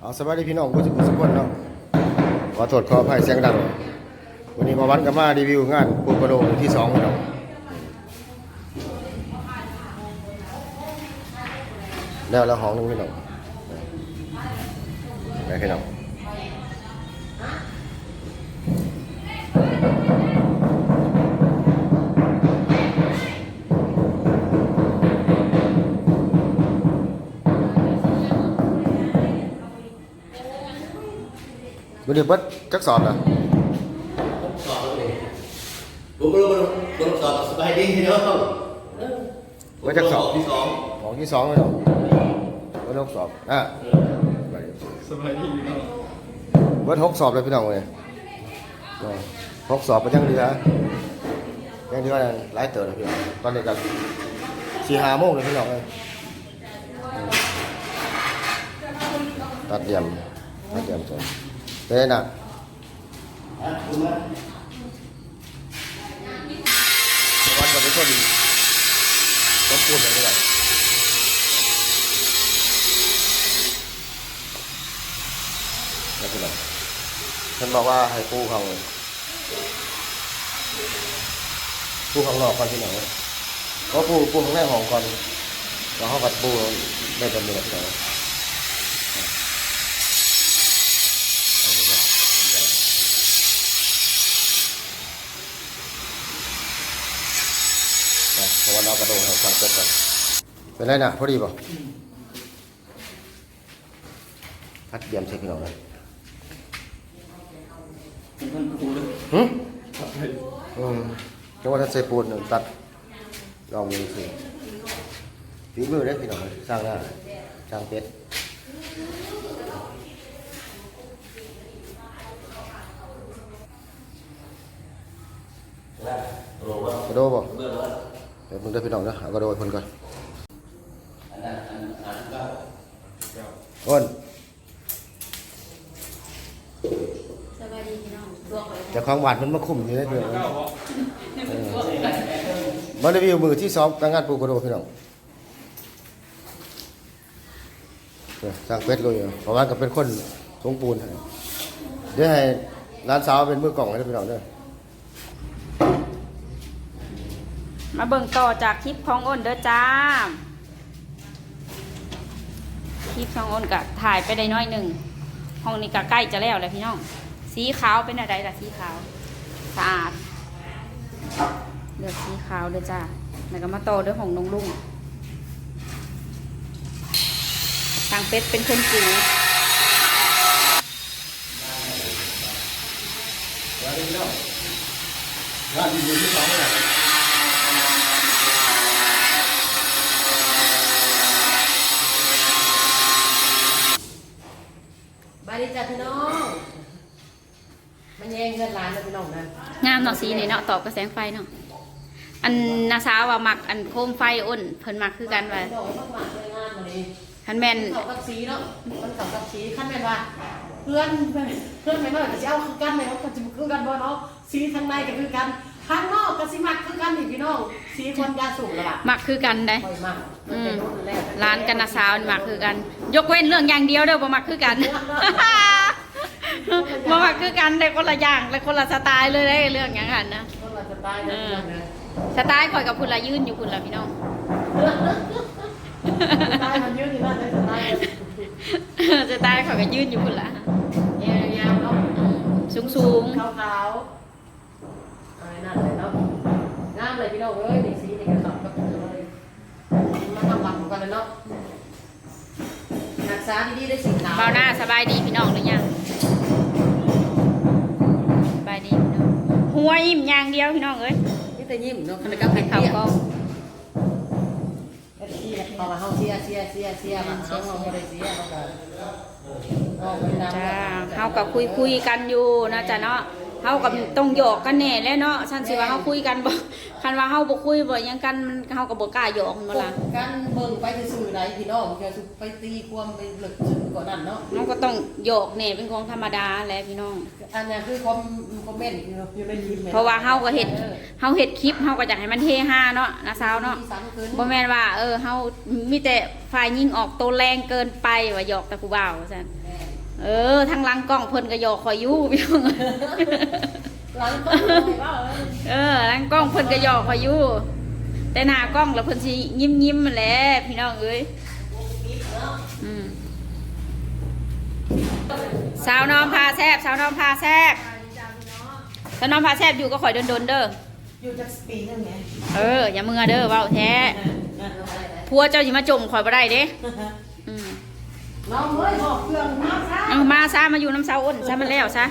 เอาสบายดีพี่น้องผู้สุขสุกคนเนาะขอโทษขออภัยเสียงดัง วันนี้มาวันกับมารีวิวงานปูกระโดงที่สองพี่น้องแล้วแล้วห้องหนึงพี่น้องไปพี่น้อง วันนี้เบิดจักสอบนะสอบเลยผมก็รู้ว่าผมสอบสบายดีเนาะว่าจะสอบที่สองของที่สองพี่น้องเบิดหกสอบอะสบายดีเนาะเบิดหกสอบเลยพี่น้องเลยเออหกสอบไปยังเรือยังเรือหลายเติร์เลยพี่น้องตอนนี้กันสี่ห้าโมงเลยพี่น้องเลยตัดเดี่ยมตัดเดี่ยมจนเป็นน่ะ วันกับเป็นคนต้องพูดเลยพี่น้องนี่พี่น้องฉันบอกว่าให้ปูเขาปูข้างนอกก่อนพี่น้องเลยเพราะปูปูข้างในห้องก่อนแล้วเขากัดปูได้ตำแหน่งแล้ว เอาดีกว่าผมใหญ่นะ เพราะว่าเรากระโดดให้ฟังจบกันเป็นไรนะพอดีป่ะพัดเยี่ยมใช่พี่น้องเลยมันครูเลยหึอืมจังหวัดทัศน์ปูนหนึ่งตัดลองมือสิฝีมือได้อพี่น้องเลยสร้างหน้าสร้างเป็ดกระโดดบ่ เดี๋ยวมึงได้อพี่น้องนะเอากระโดดให้เพิ่นก่อนอ้นสบายดีพี่น้องลวกเลยเจะของหวานมันมาคุมอยู่ได้อพี่น้องเก้าเพราะมารีวิวมือที่สองงานปูกระโดดพี่น้องเออสร้างเป็ดเลยเพราะว่าก็เป็นคนสงปูนให้เดี๋ยวให้ร้านสาวเป็นมือกล่องให้พี่น้องเด้อ มาเบิ่งต่อจากคลิปของอ้นเด้อจ้า คลิปของอ้นก็ถ่ายไปได้น้อยหนึ่ง ห้องนี้ก็ใกล้จะแล้วแหละพี่น้อง สีขาวเป็นอะไรล่ะสีขาวสะอาดเลือกสีขาวเด้อจ้า แล้วก็มาต่อด้วยของน้องลุงทางเป็ดเป็นคนจูงานรีวิวที่สองเนี่ย บาย ดีจ้ะพี่น้องมันแย่งเงินร้านนะพี่น้องนะงามเนาะสีนี่เนาะตอบกระแสงไฟเนาะอันนาสาวว่ามักอันโคมไฟอ้นเพิ่นมักคือกันว่าพี่น้องมากมากเลยงานมาเลยคันแม่นมันเขากับสีเนาะมันเขากับสีขั้นแม่นว่าเพื่อนเพื่อนแม่นว่าจะเอาคือกันไหมเขาก็จะคือกันบ่เนาะสีทางในก็คือกัน ข้างนอกก็สิมักคือกันนี่พี่น้องสีคนยาสูงและล่ะมักคือกันได้ค่อยมากมันเป็นรุ่นแรกร้านกันนาสาวนี่มักคือกัน ยกเว้นเรื่องอย่างเดียวเด้อบ่มักคือกัน บ่มักคือกันได้คนละอย่างและคนละสไตล์เลยได้เรื่องอย่างนั้นนะ คนละสไตล์นะพี่น้องนะสไตล์ข่อยกับพุ่นละยืนอยู่พุ่นละพี่น้อง สไตล์มันยืดอยู่นั่นเลยสไตล์สไตล์ข่อยก็ยืนอยู่พุ่นละยาวๆเนาะสูงสูงขาวๆอะไรนั่นเลยเนาะงามเลย พี่น้องเอ้ยนี่สีนี่กระสอบกับเลยมาทำหลักของกันเลยเนาะรักษาดีๆได้สีขาวเบาหน้าสบายดีพี่น้องหรือยังสบายดีพี่น้องหัวอิ่มอย่างเดียวพี่น้องเอ้ยนี่แต่ยิ้มเนาะคันกับไข่ขับเตี้ยก็พอมาเฮาเสียเสียเสียเสียมาเฮาเฮาบ่ได้เสียเฮาก็เฮาไปนำจ้าเฮากับคุยคุยๆกันอยู่นะจ๊ะเนาะ เฮากับต้องหยอกกันแน่แหล้วเนาะฉันสิว่าเฮาคุยกันบ่คันว่าเฮาบ่คุยบ่หยังกันมันเฮาก็บ่กล้าหยอกมันบ่ล่ะกันเบิ่งไปซื่อๆใดพี่น้องเพื่อสิไปตีความไปลึกซึ้งกว่านั้นเนาะเฮาก็ต้องหยอกแน่เป็นของธรรมดาแหละพี่น้อง อันนี้คือคอมคอมเมนต์อยู่ในยิ้มเพราะว่าเฮาก็เฮ็ดเฮาเฮ็ดคลิปเฮาก็อยากให้มันเฮฮาเนาะนะสาวเนาะที่สำคัญบ่แม่นว่าเออเฮามีแต่ฝ่ายยิงออกตัวแรงเกินไปว่าหยอกแต่ผู้บ่าวว่าซั่นแม่ เออทางหลังกล้องเพิ่นก็หยอกคอยอยู่พี่น้องหลังก็เลยว่าเออเออหลังกล้องเพิ่นก็หยอกคอยอยู่แต่หน้ากล้องแล้วเพิ่นสิยิ้มยิ้มๆมาแหล้วพี่น้องเอ้ยอืมสาวน้อมพาแซบสาวน้อมพาแซบสาวน้อมพาแซบอยู่ก็ข่อยโดนๆเด้ออยู่จากปีนึงไงเอออย่ามือเด้อเว้าแท้พัวเจ้าสิมาจมข่อยบ่ได้เด้อืม น้องเอ้ยบอกเครื่องมาซะเอามาซะมาอยู่น้ำเสาอ้นซะมันแล้วซะ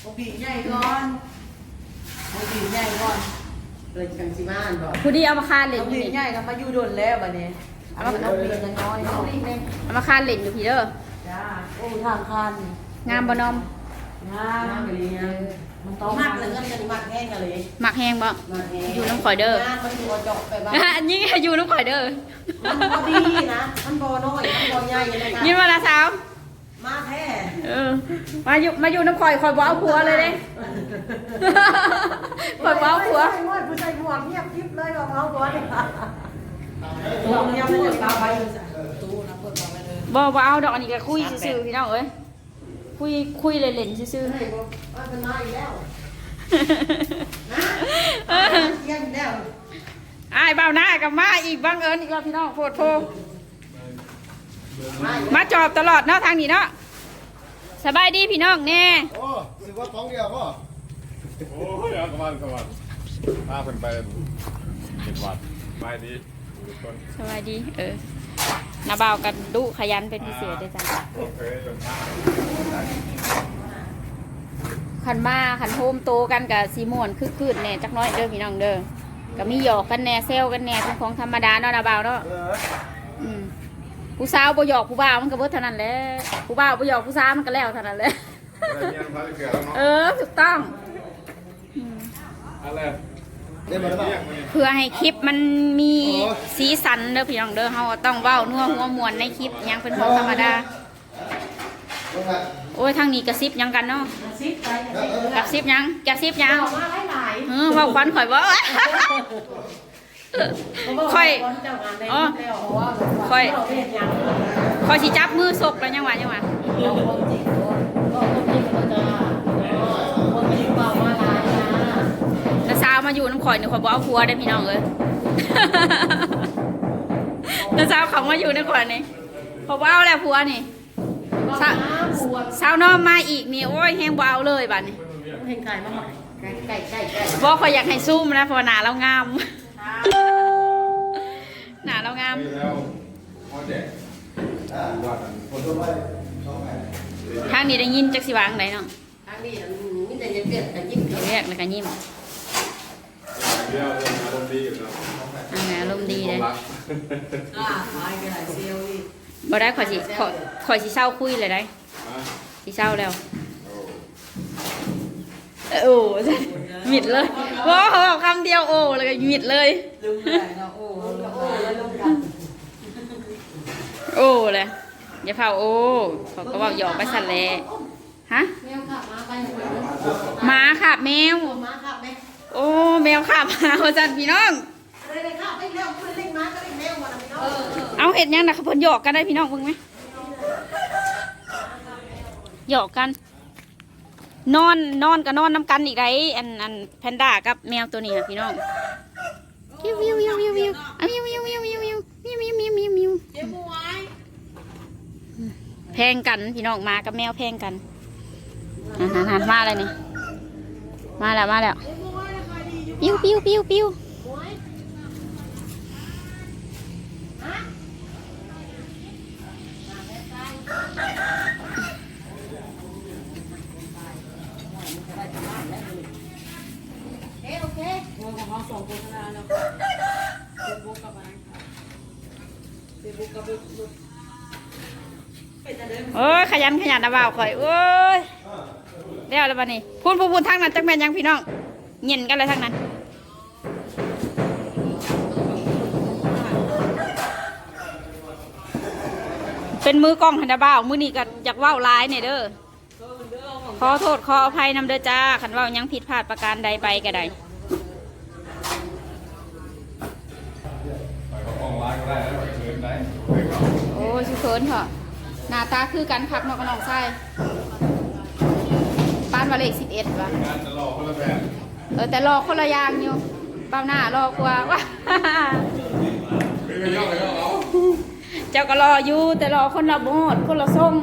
เอาปีใหญ่ก่อนเอาปีใหญ่ก่อนเลยจังสิมาอันบอกผู้ดีเอามาคานเล่นเอาอยู่ปีนี่ใหญ่ก็มาอยู่โดนแล้วบัดนี้เอามาเอาปียังน้อยเนาะเอามาคานเล่นอยู่พี่เด้อจ้าโอ้ทางคันงามบ่นอมงามไปเลยนะมันต้องมักเลยกันจะมักแห้งกันเลยหมักแห้งบ่มักแห้งอยู่น้ำข่อยเด้อ มันอยู่จบไปบ้างอันนี้อยู่น้ำข่อยเด้อมันพอดีนะ มันบ่น้อยมันบ่ ใหญ่เลยนะยินว่าละสาวมาแท้เออมาอยู่มาอยู่น้ำข่อยข่อยบ่เอาผัวเลยเด้ข่อยบ่เอาผัวผู้ชายผู้ชายหมวกเงียบคลิปเลยว่าเอาผัวเนี่ยหมวกเงียบเลยตาไปตู้นะเปิดมาไปเลยบ่บ่เอาดอกอันนี้ก็คุยซื่อๆพี่น้องเอ้ยคุยคุยเล่นๆซื่อให้บ่ว่าเป็นมาอีกแล้วๆนะเออเที่ยงแล้วอ้ายเบาหน้ากับมาอีกบังเอิญอีกแล้วพี่น้องโพดโพ มาอีกมาจอบตลอดเนาะทางนี้เนาะสบายดีพี่น้องแน่โอ้สิว่าของเดียวก็โอ้ยเอากวันกวันพาเพิ่นไปเจ็ดวัดไม่ดีทุกคนสบายดี เออนาบ่าวกันดุขยันเป็นพิเศษด้วยจ้ะเคยจนมากขันมาขันโฮมโตกันกับซีม่วนคือคืดแน่จักหน้อยเด้อพี่น้องเด้อก็มีหยอกกันแน่เซลกันแน่เป็นของธรรมดาเนาะนาบ่าวเนาะเอออืม ผู้สาวบ่หยอกผู้บ่าวมันก็เบิดเท่านั้นแหละผู้บ่าวบ่หยอกผู้สาวมันก็แล้วเท่านั้นแหละอะไรเงี้ยพาไปเกลือแล้วเนาะเออถูกต้องอะไรเล่นมาแล้วเปล่าเรียกมาเนี่ยเพื่อให้คลิปมันมีสีสันเด้อพี่น้องเด้อเฮาต้องเว้านัวหัวมวนในคลิปหยังเป็นของธรรมดาลงมาโอ้ยทางนี้กระซิบหยังกันเนาะซิปไปกระซิบหยังกระซิบหยังเอามาหลายเออเว่าควันข่อยบ่ๆ ค่อยอ๋อค่อยค่อยสิจับมือศกแล้วยังหวะยังหวะแต่สาวมาอยู่น้ำข่อยเนี่ยข่อยบอกเอาครัวได้พี่น้องเลยแต่สาวเขามาอยู่น้ำข่อยนี่ข่อยบอกเอาแล้ครัวนี่สาวน้องมาอีกนี่โอ้ยแห้งเบาเลยบัดนี้เพงไก่มาใหม่ไก่ไก่ไก่บอข่อยอยากให้ซุ่มนะภาวนาแล้วงาม หน้าเรางาม แล้วพอแจกวัดอันคนทั่วไปสองแผ่ทางนี้ได้ยินจักสิวางไดเนาะทางนี้มีแต่จะเปลี่ยนแต่ยิ้มเรียกแล้วก็ยิ้มเดียวเรื่องอารมณ์ดีอยู่แล้วอันนั้นอารมณ์ดีเลยรักอ่าขายกันหลายเซลล์อีกบ่ได้ข่อยสิข่อยข่อยสิเศร้าคุยเลยได้อะสิเศร้าแล้วโอ้โอ้หมิดเลยว้าเขาบอกคำเดียวโอ้แล้วก็หมิดเลยลืมเลยเนาะโอ้โอ้แล้วลงกัน โอ้เลยอย่าเผาโอ้เขาก็บอกหยอกไปสั่นแหละฮะแมวขับมาไปหัวหมาขับแมวมาขับไหมโอ้แมวขับมาว่าจันพี่น้องอะไรเลยขับไปแล้วคุณเล่นมาก็เล่นแมวมาแล้วพี่น้องเอาเห็ดยังนะเขาเพิ่นหยอกกันได้พี่น้องเบิ่งไหมหยอกกัน นอนนอนก็นอนน้ำกันอีกไรอันอันแพนด้ากับแมวตัวนี้ค่ะพี่น้องวิววิววิววิววิวอะวิววิววิววิววิววิววิววิววิววิว เจ้าบัวไอ้ แพงกันพี่น้องมากับแมวแพงกันหันหันมาเลยนี่มาแล้วมาแล้วปิ้วปิ้วปิ้วปิ้ว เอ้โอเคงัวของเขาสองคนนะเนาะเฟซบุ๊กกับอะไรเฟซบุ๊กกับบุ๊กเป็นจะเดิน โอ้ยขยันขยันนะบ่าวข่อยโอ้ยเดี๋ยวแล้วบัดนี้พูนพูนพูนทางนั้นจักแม่นยังพี่น้องเงียนกันเลยทางนั้นเป็นมือกล้องหันดาบ่าวมือนี้ก็อยากเว้าร้ายเนี่ยเด้อขอโทษขออภัยนำเด้อจ้าขันเว่าหยังผิดพลาดประการใดไปก็ได้ไปเขาออนไลน์ก็ได้แล้วไปเชิญได้โอ้ยชิเคินเถอะ หน้าตาคือกันคักเนอกกับน้องชายป้านว่าเลขสิบเอ็ดวะงานจะรอคนละแบบเออแต่รอคนละอย่างอยู่เบ้าหน้ารอกว่าว่าไม่ไปย่องไปย่องเอาเจ้าก็รออยู่แต่รอคนละโบดคนละส่ง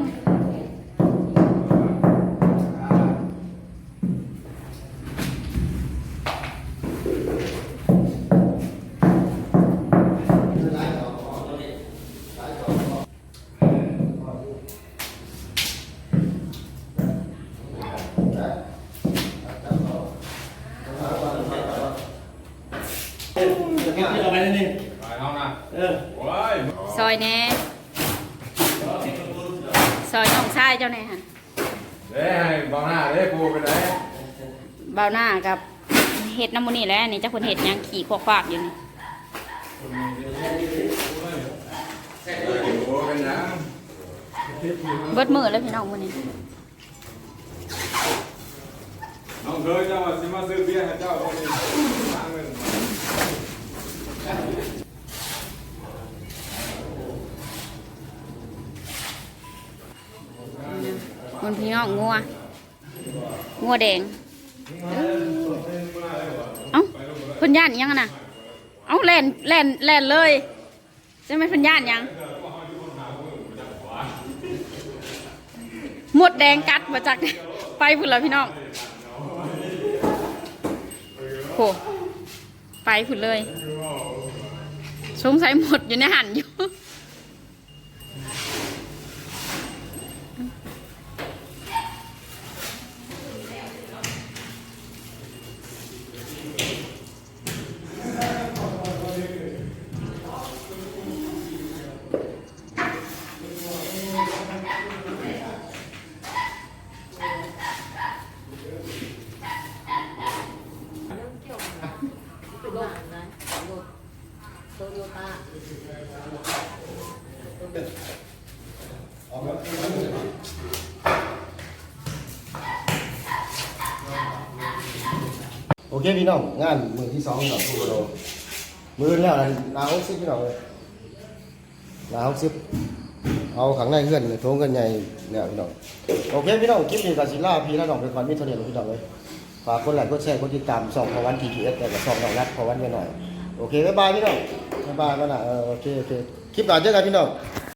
อยแหน่ซอยน้องชายเจ้าแหน่ฮะเด้ให้บางหน้าเด้กูไปไหนเบ้าหน้ากับเห็ดน้ำมันนี่แหล้วนี่เจ้าคนเห็ดหยังขี่ควควากอยู่นี่โอ้เป็นยังเบิดมือแล้วพี่น้องมื้อนี้น้องเคยเจ้าว่าสิมาซื้อเบียร์ให้เจ้าคนนี้ทางเงิน นพี่น้องงัวงัวแดง เอ้าเพิ่นย่านยังน่ะเอ้าแล่นแล่นแล่นเลยจะไม่เพิ่นย่านยังหมดแดงกัดมาจากไปพุ่นแล้วพี่น้องโหไปพุ่นเลย สงสัยหมดอยู่ในหันอยู่ เคพี่น้องงานมือที่สองพี่น้องทุกคนมือแล้วนะลาหกสิบพี่น้องเลยลาหกสิบเอาขังในเพื่อนโถงกันใหญ่เนี่ยพี่น้องโอเคพี่น้องคลิปนี้กับศิลาพี่และน้องเป็นคนมิตรเดียวพี่น้องเลยฝากกดไลค์กดแชร์กดติดตามส่องพวันทีทีเอสแต่กับส่องน้องรัดพวันกันหน่อยโอเคบ๊ายบายพี่น้องบ๊ายบายมาหน่ะเออโอเคโอเคคลิปหน้าเจอกันพี่น้อง